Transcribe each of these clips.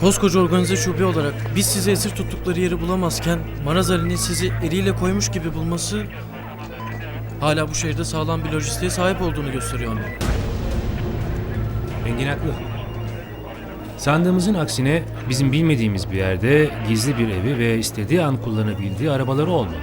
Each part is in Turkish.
Koskoca organize şube olarak biz sizi esir tuttukları yeri bulamazken Maraz Ali'nin sizi eliyle koymuş gibi bulması hala bu şehirde sağlam bir lojistiğe sahip olduğunu gösteriyor amirim. Engin haklı. Sandığımızın aksine bizim bilmediğimiz bir yerde gizli bir evi ve istediği an kullanabildiği arabaları olmalı.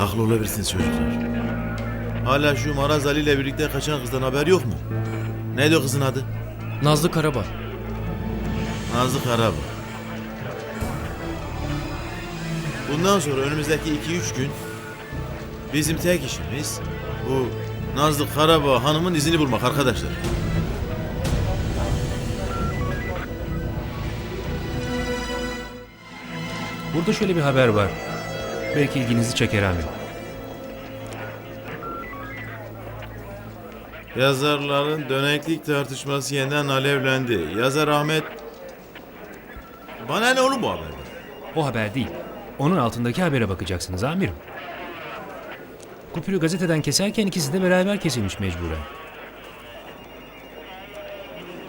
Haklı olabilirsiniz çocuklar. Hala şu Maraz Ali ile birlikte kaçan kızdan haber yok mu? Neydi o kızın adı? Nazlı Karabağ. Nazlı Karabağ. Bundan sonra önümüzdeki 2-3 gün bizim tek işimiz bu Nazlı Karabağ hanımın izini bulmak arkadaşlar. Burada şöyle bir haber var. Belki ilginizi çeker amirim. Yazarların döneklik tartışması yeniden alevlendi. Yazar Ahmet... Bana ne oğlum bu haberden? O haber değil. Onun altındaki habere bakacaksınız amirim. Kupürü gazeteden keserken ikisi de beraber kesilmiş mecburen.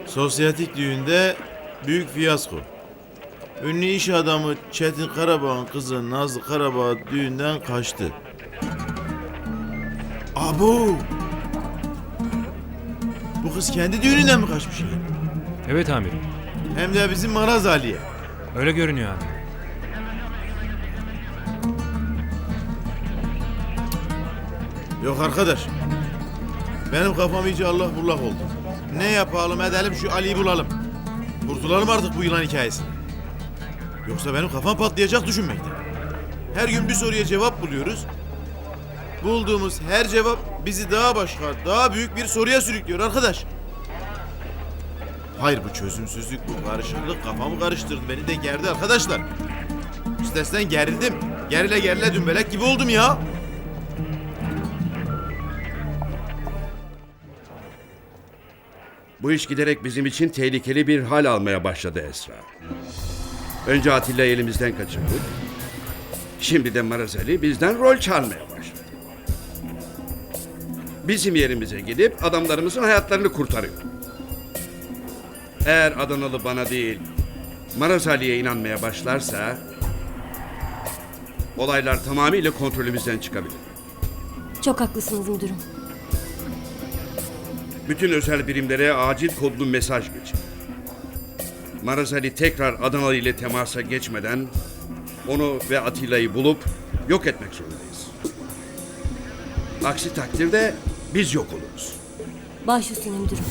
Sosyetik düğünde büyük fiyasko. Ünlü iş adamı Çetin Karabağ'ın kızı Nazlı Karabağ düğünden kaçtı. Abu! Bu kız kendi düğününden mi kaçmış ya? Evet amirim. Hem de bizim Maraz Ali'ye. Öyle görünüyor amirim. Yok arkadaş. Benim kafam iyice Allah bullak oldu. Ne yapalım edelim şu Ali'yi bulalım. Kurtulalım artık bu yılan hikayesi. Yoksa benim kafam patlayacak düşünmekten. Her gün bir soruya cevap buluyoruz. Bulduğumuz her cevap bizi daha başka, daha büyük bir soruya sürüklüyor arkadaş. Hayır bu çözümsüzlük, bu karışıklık kafamı karıştırdı. Beni de gerdi arkadaşlar. Stresten gerildim. Gerile gerile dümbelek gibi oldum ya. Bu iş giderek bizim için tehlikeli bir hal almaya başladı Esra. Önce Atilla'yı elimizden kaçırdık. Şimdi de Marazeli bizden rol çalmaya başladı. Bizim yerimize gidip adamlarımızın hayatlarını kurtarıyor. Eğer Adanalı bana değil, Marazali'ye inanmaya başlarsa... ...olaylar tamamıyla kontrolümüzden çıkabilir. Çok haklısınız müdürüm. Bütün özel birimlere acil kodlu mesaj geçin. Marazali tekrar Adanalı ile temasa geçmeden onu ve Atilla'yı bulup yok etmek zorundayız. Aksi takdirde biz yok oluruz. Baş üstüne müdürüm.